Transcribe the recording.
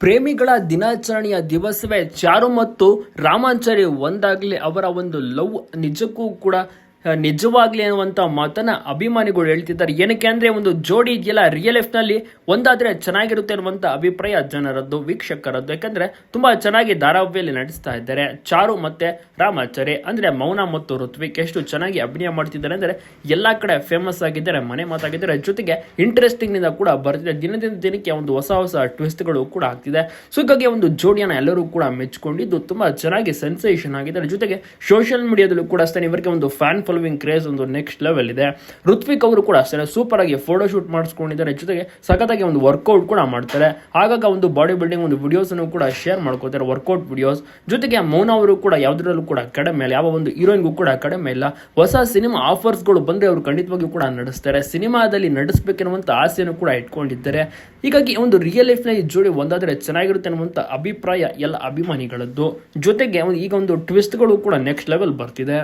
ಪ್ರೇಮಿಗಳ ದಿನಾಚರಣೆಯ ದಿವಸವೇ ಚಾರು ಮತ್ತು ರಾಮಾಂಚಾರಿ ಒಂದಾಗಲಿ ಅವರ ಒಂದು ಲವ್ ನಿಜಕ್ಕೂ ಕೂಡ ನಿಜವಾಗ್ಲಿ ಅನ್ನುವಂಥ ಮಾತನ್ನ ಅಭಿಮಾನಿಗಳು ಹೇಳ್ತಿದ್ದಾರೆ. ಏನಕ್ಕೆ ಅಂದ್ರೆ ಒಂದು ಜೋಡಿ ಇದೆಯಲ್ಲ ರಿಯಲ್ ಲೈಫ್ನಲ್ಲಿ ಒಂದಾದ್ರೆ ಚೆನ್ನಾಗಿರುತ್ತೆ ಅನ್ನುವಂಥ ಅಭಿಪ್ರಾಯ ಜನರದ್ದು, ವೀಕ್ಷಕರದ್ದು. ಯಾಕಂದ್ರೆ ತುಂಬಾ ಚೆನ್ನಾಗಿ ಧಾರಾವಾಹಿಯಲ್ಲಿ ನಡೆಸ್ತಾ ಇದ್ದಾರೆ. ಚಾರು ಮತ್ತೆ ರಾಮಾಚಾರಿ, ಅಂದ್ರೆ ಮೌನ ಮತ್ತು ಋತ್ವಿಕ್ ಎಷ್ಟು ಚೆನ್ನಾಗಿ ಅಭಿನಯ ಮಾಡ್ತಿದ್ದಾರೆ ಅಂದ್ರೆ ಎಲ್ಲಾ ಕಡೆ ಫೇಮಸ್ ಆಗಿದ್ದಾರೆ, ಮನೆ ಮಾತಾಗಿದ್ದಾರೆ. ಜೊತೆಗೆ ಇಂಟ್ರೆಸ್ಟಿಂಗ್ನಿಂದ ಕೂಡ ಬರ್ತಿದೆ. ದಿನದಿಂದ ದಿನಕ್ಕೆ ಒಂದು ಹೊಸ ಹೊಸ ಟ್ವಿಸ್ಟ್ಗಳು ಕೂಡ ಆಗ್ತಿದೆ. ಸೊ ಹೀಗಾಗಿ ಒಂದು ಜೋಡಿಯನ್ನ ಎಲ್ಲರೂ ಕೂಡ ಮೆಚ್ಕೊಂಡಿದ್ದು ತುಂಬಾ ಚೆನ್ನಾಗಿ ಸೆನ್ಸೇಷನ್ ಆಗಿದ್ದಾರೆ. ಜೊತೆಗೆ ಸೋಷಿಯಲ್ ಮೀಡಿಯಾದಲ್ಲೂ ಕೂಡ ಅಷ್ಟೇ, ಇವರಿಗೆ ಒಂದು ಫ್ಯಾನ್ ಫಾಲೋವಿಂಗ್ ಕ್ರೇಜ್ ಒಂದು ನೆಕ್ಸ್ಟ್ ಲೆವೆಲ್ ಇದೆ. ಋತ್ವಿಕ್ ಅವರು ಕೂಡ ಅಷ್ಟೇ ಸೂಪರ್ ಆಗಿ ಫೋಟೋ ಶೂಟ್ ಮಾಡಿಸ್ಕೊಂಡಿದ್ದಾರೆ. ಜೊತೆಗೆ ಸಖತ್ತಾಗಿ ಒಂದು ವರ್ಕೌಟ್ ಕೂಡ ಮಾಡ್ತಾರೆ. ಆಗಾಗ ಒಂದು ಬಾಡಿ ಬಿಲ್ಡಿಂಗ್ ಒಂದು ವಿಡಿಯೋಸ್ ಅನ್ನು ಕೂಡ ಶೇರ್ ಮಾಡ್ಕೋತಾರೆ ವರ್ಕೌಟ್ ವಿಡಿಯೋಸ್ ಜೊತೆಗೆ ಮೌನ ಅವರು ಕೂಡ ಯಾವ್ದ್ರಲ್ಲೂ ಕೂಡ ಕಡಿಮೆ ಇಲ್ಲ ಯಾವ ಒಂದು ಹೀರೋಯಿನ್ಗೂ ಕೂಡ ಕಡಿಮೆ ಇಲ್ಲ. ಹೊಸ ಸಿನಿಮಾ ಆಫರ್ಸ್ಗಳು ಬಂದ್ರೆ ಅವರು ಖಂಡಿತವಾಗಿಯೂ ಕೂಡ ನಡೆಸ್ತಾರೆ. ಸಿನಿಮಾದಲ್ಲಿ ನಡೆಸಬೇಕೆನ್ನುವಂತ ಆಸೆಯನ್ನು ಕೂಡ ಇಟ್ಕೊಂಡಿದ್ದಾರೆ. ಹೀಗಾಗಿ ಒಂದು ರಿಯಲ್ ಲೈಫ್ನ ಈ ಜೋಡಿ ಒಂದಾದರೆ ಚೆನ್ನಾಗಿರುತ್ತೆ ಅನ್ನುವಂಥ ಅಭಿಪ್ರಾಯ ಎಲ್ಲ ಅಭಿಮಾನಿಗಳದ್ದು. ಜೊತೆಗೆ ಈಗ ಒಂದು ಟ್ವಿಸ್ಟ್ಗಳು ಕೂಡ ನೆಕ್ಸ್ಟ್ ಲೆವೆಲ್ ಬರ್ತಿದೆ.